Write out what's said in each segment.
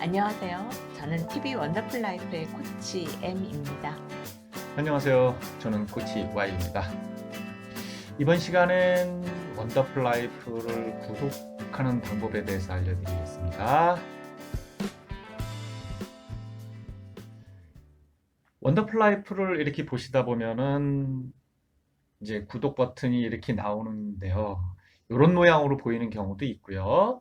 안녕하세요. 저는 TV 원더풀 라이프의 코치 M입니다. 안녕하세요. 저는 코치 Y입니다. 이번 시간엔 원더풀 라이프를 구독하는 방법에 대해서 알려드리겠습니다. 원더풀 라이프를 이렇게 보시다 보면은 이제 구독 버튼이 이렇게 나오는데요. 이런 모양으로 보이는 경우도 있고요.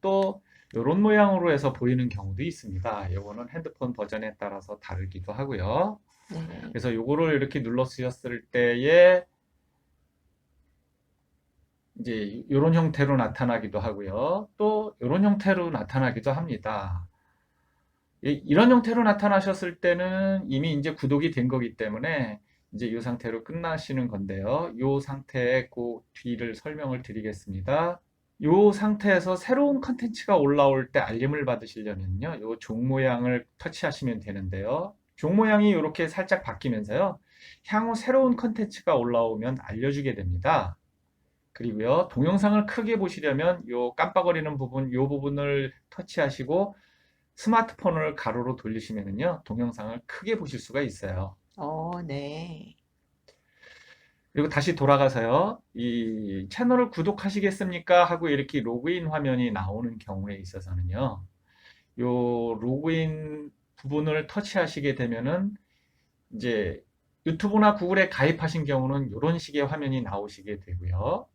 또 이런 모양으로 해서 보이는 경우도 있습니다. 이거는 핸드폰 버전에 따라서 다르기도 하고요. 네. 그래서 요거를 이렇게 눌러 쓰셨을 때에 이제 이런 형태로 나타나기도 하고요. 또 이런 형태로 나타나기도 합니다. 이- 이런 형태로 나타나셨을 때는 이미 이제 구독이 된 거기 때문에 이제 이 상태로 끝나시는 건데요. 이 상태의 그 뒤를 설명을 드리겠습니다. 이 상태에서 새로운 컨텐츠가 올라올 때 알림을 받으시려면요. 이종 모양을 터치하시면 되는데요. 종 모양이 이렇게 살짝 바뀌면서요. 향후 새로운 컨텐츠가 올라오면 알려주게 됩니다. 그리고요. 동영상을 크게 보시려면 이 깜빡거리는 부분, 이 부분을 터치하시고 스마트폰을 가로로 돌리시면요. 동영상을 크게 보실 수가 있어요. 어, 네. 그리고 다시 돌아가서요. 이 채널을 구독하시겠습니까? 하고 이렇게 로그인 화면이 나오는 경우에 있어서는요. 요 로그인 부분을 터치하시게 되면은 이제 유튜브나 구글에 가입하신 경우는 이런 식의 화면이 나오시게 되고요.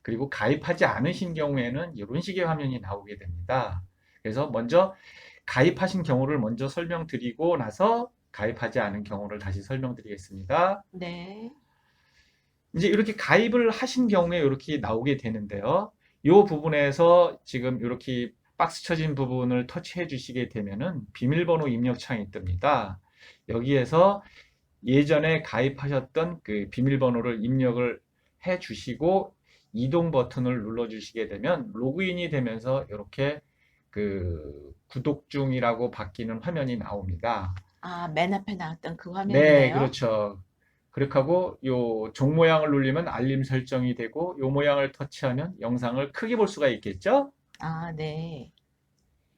그리고 가입하지 않으신 경우에는 이런 식의 화면이 나오게 됩니다. 그래서 먼저 가입하신 경우를 먼저 설명드리고 나서 가입하지 않은 경우를 다시 설명드리겠습니다. 네. 이제 이렇게 가입을 하신 경우에 이렇게 나오게 되는데요. 이 부분에서 지금 이렇게 박스 쳐진 부분을 터치해 주시게 되면은 비밀번호 입력 창이 뜹니다. 여기에서 예전에 가입하셨던 그 비밀번호를 입력을 해 주시고 이동 버튼을 눌러 주시게 되면 로그인이 되면서 이렇게 그 구독 중이라고 바뀌는 화면이 나옵니다. 아, 맨 앞에 나왔던 그 네, 화면이네요. 그렇죠. 그렇게 하고 요 종 모양을 누르면 알림 설정이 되고 요 모양을 터치하면 영상을 크게 볼 수가 있겠죠? 아, 네.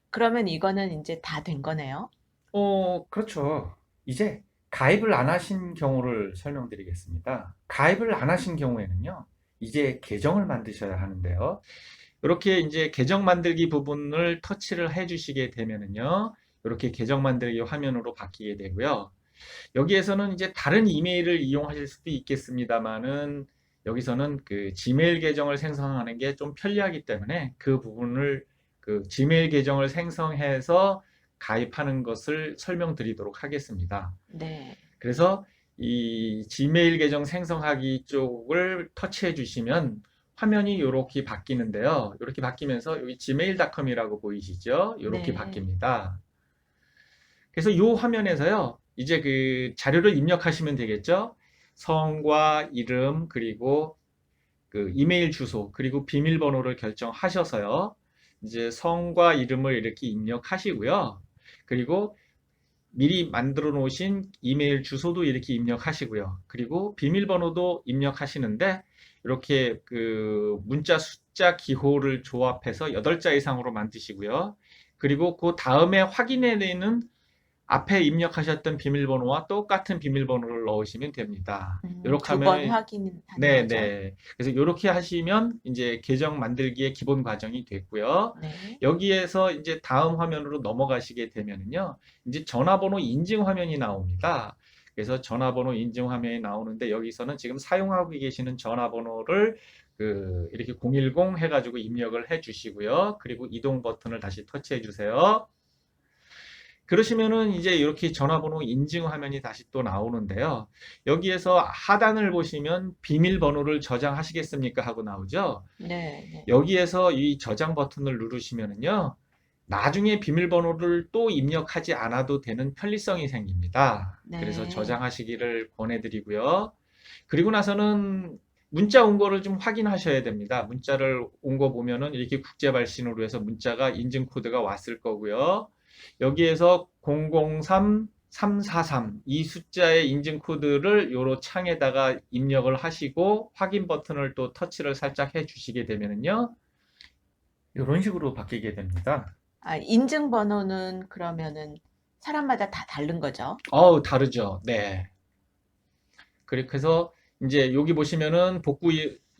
그러면 이거는 이제 다 된 거네요. 어, 그렇죠. 이제 가입을 안 하신 경우를 설명드리겠습니다. 가입을 안 하신 경우에는요, 이제 계정을 만드셔야 하는데요. 이렇게 이제 계정 만들기 부분을 터치를 해 주시게 되면은요, 이렇게 계정 만들기 화면으로 바뀌게 되고요. 여기에서는 이제 다른 이메일을 이용하실 수도 있겠습니다만은 여기서는 그 지메일 계정을 생성하는 게 좀 편리하기 때문에 그 부분을 그 지메일 계정을 생성해서 가입하는 것을 설명드리도록 하겠습니다. 네. 그래서 이 지메일 계정 생성하기 쪽을 터치해 주시면 화면이 이렇게 바뀌는데요. 이렇게 바뀌면서 여기 gmail.com이라고 보이시죠? 이렇게 네. 바뀝니다. 그래서 이 화면에서요. 이제 그 자료를 입력하시면 되겠죠? 성과 이름 그리고 그 이메일 주소 그리고 비밀번호를 결정하셔서요. 이제 성과 이름을 이렇게 입력하시고요. 그리고 미리 만들어 놓으신 이메일 주소도 이렇게 입력하시고요. 그리고 비밀번호도 입력하시는데 이렇게 그 문자 숫자 기호를 조합해서 8자 이상으로 만드시고요. 그리고 그 다음에 확인해 내는 앞에 입력하셨던 비밀번호와 똑같은 비밀번호를 넣으시면 됩니다. 음, 이렇게 두번 하면 확인하는 네. 네. 그래서 이렇게 하시면 이제 계정 만들기의 기본 과정이 됐고요. 네. 여기에서 이제 다음 화면으로 넘어가시게 되면은요, 이제 전화번호 인증 화면이 나옵니다. 그래서 전화번호 인증 화면이 나오는데 여기서는 지금 사용하고 계시는 전화번호를 그 이렇게 010 해가지고 입력을 해 주시고요. 그리고 이동 버튼을 다시 터치해 주세요. 그러시면은 이제 이렇게 전화번호 인증 화면이 다시 또 나오는데요. 여기에서 하단을 보시면 비밀번호를 저장하시겠습니까? 하고 나오죠. 네. 네. 여기에서 이 저장 버튼을 누르시면은요. 나중에 비밀번호를 또 입력하지 않아도 되는 편리성이 생깁니다. 그래서 네. 저장하시기를 권해드리고요. 그리고 나서는 문자 온 거를 좀 확인하셔야 됩니다. 문자를 온 거 보면은 이렇게 국제 발신으로 해서 문자가 인증 코드가 왔을 거고요. 여기에서 003 343 이 숫자의 인증 코드를 요로 창에다가 입력을 하시고 확인 버튼을 또 터치를 살짝 해 주시게 되면은요. 이런 식으로 바뀌게 됩니다. 아, 인증 번호는 그러면은 사람마다 다 다른 거죠? 어우, 다르죠. 네. 그렇게 해서 이제 여기 보시면은 복구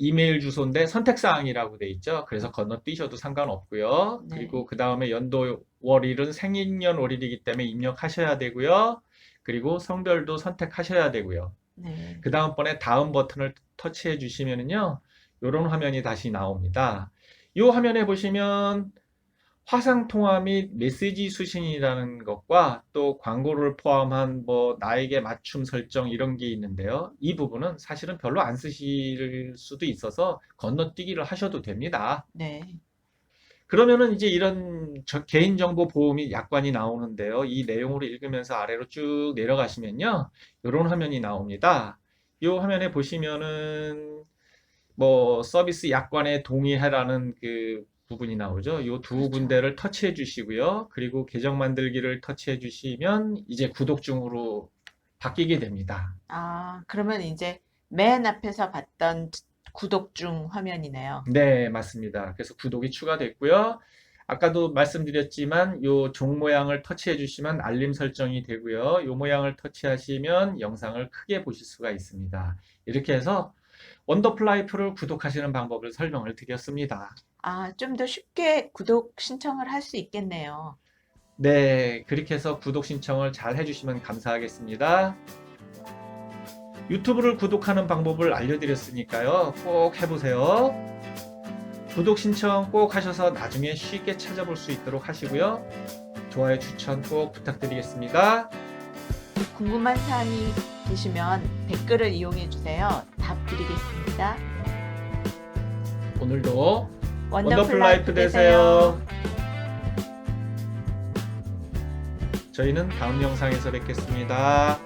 이- 이메일 주소인데 선택사항이라고 돼 있죠. 그래서 건너뛰셔도 상관없고요. 네. 그리고 그 다음에 연도 월일은 생일년 월일이기 때문에 입력하셔야 되고요. 그리고 성별도 선택하셔야 되고요. 네. 그 다음번에 다음 버튼을 터치해 주시면은요. 이런 화면이 다시 나옵니다. 이 화면에 보시면 화상 통화 및 메시지 수신이라는 것과 또 광고를 포함한 뭐 나에게 맞춤 설정 이런 게 있는데요. 이 부분은 사실은 별로 안 쓰실 수도 있어서 건너뛰기를 하셔도 됩니다. 네. 그러면은 이제 이런 저- 개인정보 보호 및 약관이 나오는데요. 이 내용을 읽으면서 아래로 쭉 내려가시면요. 이런 화면이 나옵니다. 이 화면에 보시면은 뭐 서비스 약관에 동의해라는 그 부분이 나오죠. 이두 그렇죠. 군데를 터치해 주시고요. 그리고 계정 만들기를 터치해 주시면 이제 구독 중으로 바뀌게 됩니다. 아, 그러면 이제 맨 앞에서 봤던 구독 중 화면이네요. 네, 맞습니다. 그래서 구독이 추가됐고요. 아까도 말씀드렸지만 요종 모양을 터치해 주시면 알림 설정이 되고요. 요 모양을 터치하시면 영상을 크게 보실 수가 있습니다. 이렇게 해서 원더풀라이프를 구독하시는 방법을 설명을 드렸습니다. 아, 좀 더 쉽게 구독 신청을 할 수 있겠네요. 네, 그렇게 해서 구독 신청을 잘 해주시면 감사하겠습니다. 유튜브를 구독하는 방법을 알려드렸으니까요. 꼭 해보세요. 구독 신청 꼭 하셔서 나중에 쉽게 찾아볼 수 있도록 하시고요. 좋아요, 추천 꼭 부탁드리겠습니다. 궁금한 사항이 계시면 댓글을 이용해 주세요. 답 드리겠습니다. 오늘도 원더풀 라이프. 되세요. 저희는 다음 영상에서 뵙겠습니다.